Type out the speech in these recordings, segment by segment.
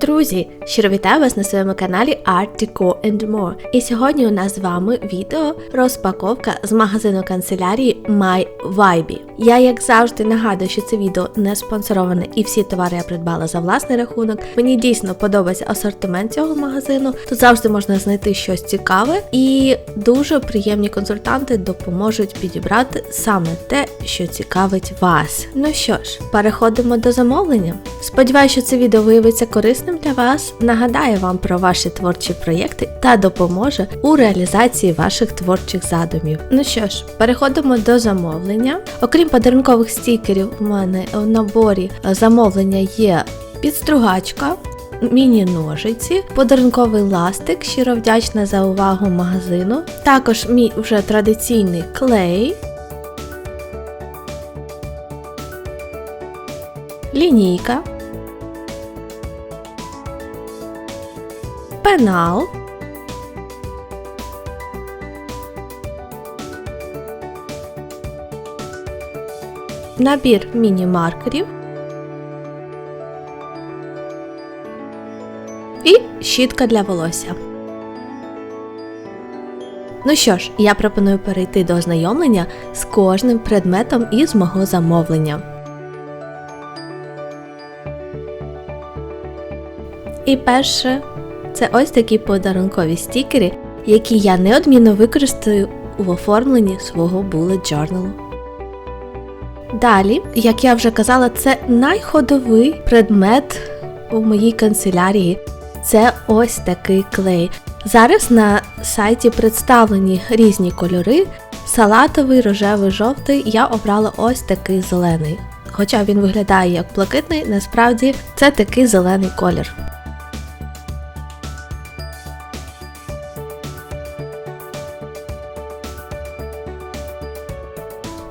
Друзі, щиро вітаю вас на своєму каналі Art Deco and More. І сьогодні у нас з вами відео розпаковка з магазину канцелярії My Vibe. Я, як завжди, нагадую, що це відео не спонсороване і всі товари я придбала за власний рахунок. Мені дійсно подобається асортимент цього магазину. Тут завжди можна знайти щось цікаве, і дуже приємні консультанти допоможуть підібрати саме те, що цікавить вас. Ну що ж, переходимо до замовлення. Сподіваюся, що це відео виявиться корисним для вас, нагадає вам про ваші творчі проєкти та допоможе у реалізації ваших творчих задумів. Ну що ж, переходимо до замовлення. Окрім подарункових стікерів, у мене в наборі замовлення є підстругачка. Міні-ножиці, подарунковий ластик, щиро вдячна за увагу магазину. Також мій вже традиційний клей, лінійка, пенал, набір міні-маркерів і щітка для волосся. Ну що ж, я пропоную перейти до ознайомлення з кожним предметом із мого замовлення. І перше це ось такі подарункові стікери, які я неодмінно використаю у оформленні свого bullet journal. Далі, як я вже казала, це найходовий предмет у моїй канцелярії. Це ось такий клей. Зараз на сайті представлені різні кольори. Салатовий, рожевий, жовтий. Я обрала ось такий зелений. Хоча він виглядає як блакитний, насправді це такий зелений колір.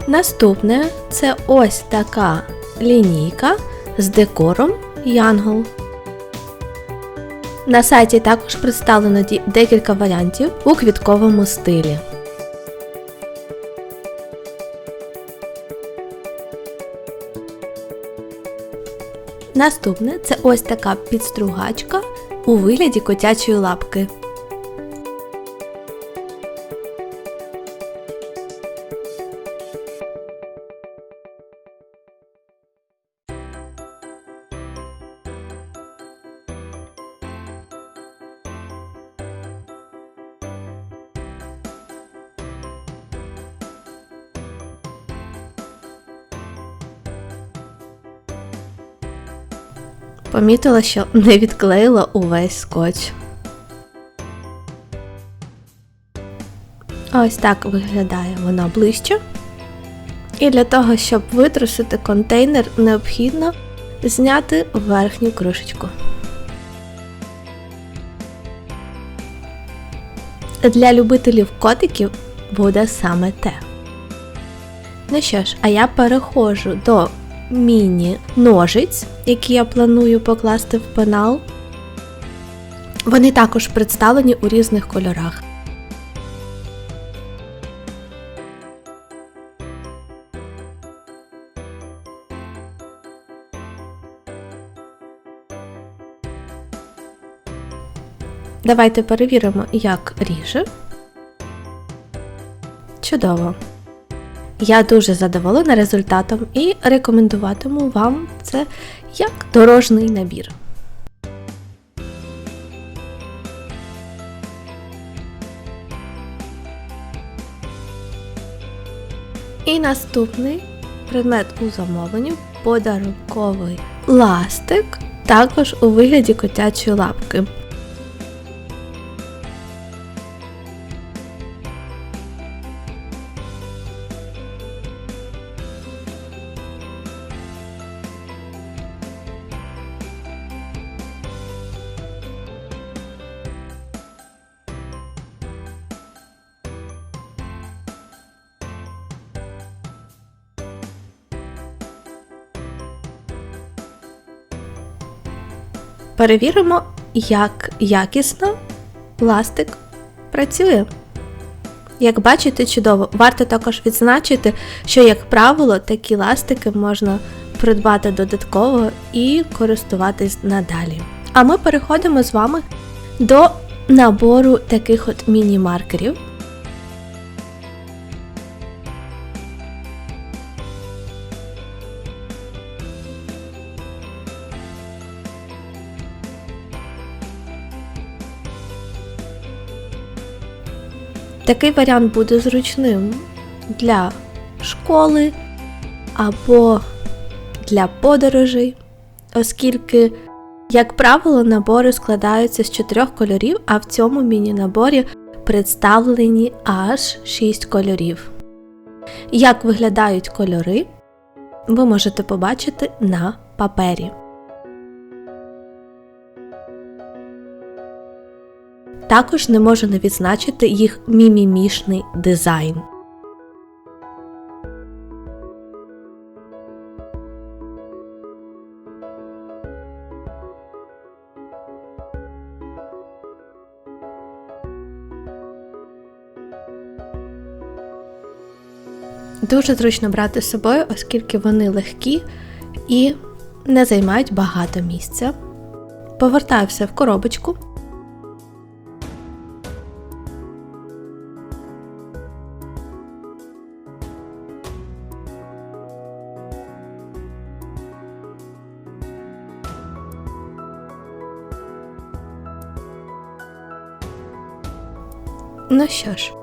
Наступне це ось така лінійка з декором Янгол. На сайті також представлено декілька варіантів у квітковому стилі. Наступне це ось така підстругачка у вигляді котячої лапки. Помітила, що не відклеїла увесь скотч. Ось так виглядає вона ближче. І для того, щоб витрусити контейнер, необхідно зняти верхню кришечку. Для любителів котиків буде саме те. Ну що ж, а я переходжу до міні-ножиць, які я планую покласти в пенал. Вони також представлені у різних кольорах. Давайте перевіримо, як ріже. Чудово. Я дуже задоволена результатом і рекомендуватиму вам це як дорожний набір. І наступний предмет у замовленні подарунковий ластик, також у вигляді котячої лапки. Перевіримо, як якісно пластик працює. Як бачите, чудово, варто також відзначити, що, як правило, такі ластики можна придбати додатково і користуватись надалі. А ми переходимо з вами до набору таких от міні-маркерів. Такий варіант буде зручним для школи або для подорожей, оскільки, як правило, набори складаються з чотирьох кольорів, а в цьому міні-наборі представлені аж 6 кольорів. Як виглядають кольори, ви можете побачити на папері. Також не можу не відзначити їх мімімішний дизайн. Дуже зручно брати з собою, оскільки вони легкі і не займають багато місця. Повертаю все в коробочку. Ну що ж,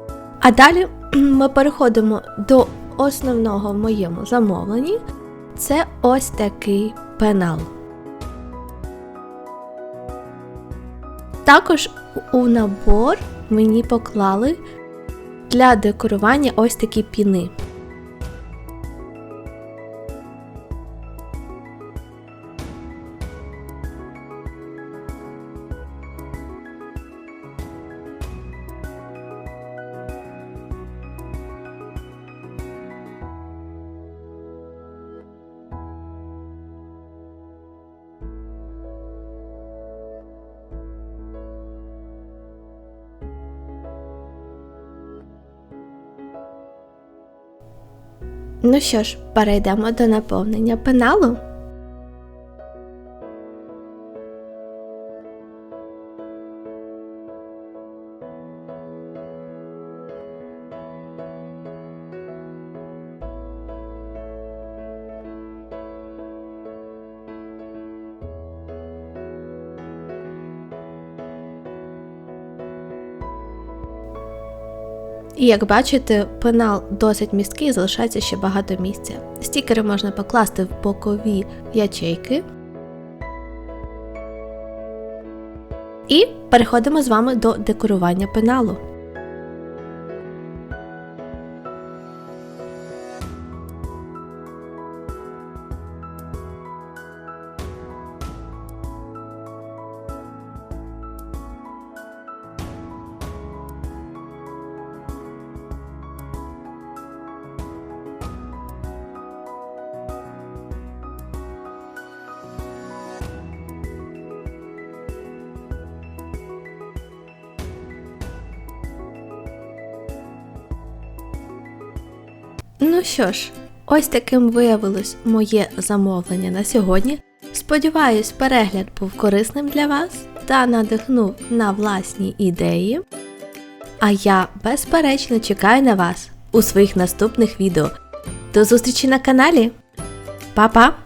а далі ми переходимо до основного в моєму замовленні. Це ось такий пенал. Також у набор мені поклали для декорування ось такі піни. Ну що ж, перейдемо до наповнення пеналу. І як бачите, пенал досить місткий і залишається ще багато місця. Стікери можна покласти в бокові ячейки. І переходимо з вами до декорування пеналу. Ну що ж, ось таким виявилось моє замовлення на сьогодні. Сподіваюсь, перегляд був корисним для вас та надихнув на власні ідеї. А я безперечно чекаю на вас у своїх наступних відео. До зустрічі на каналі! Па-па!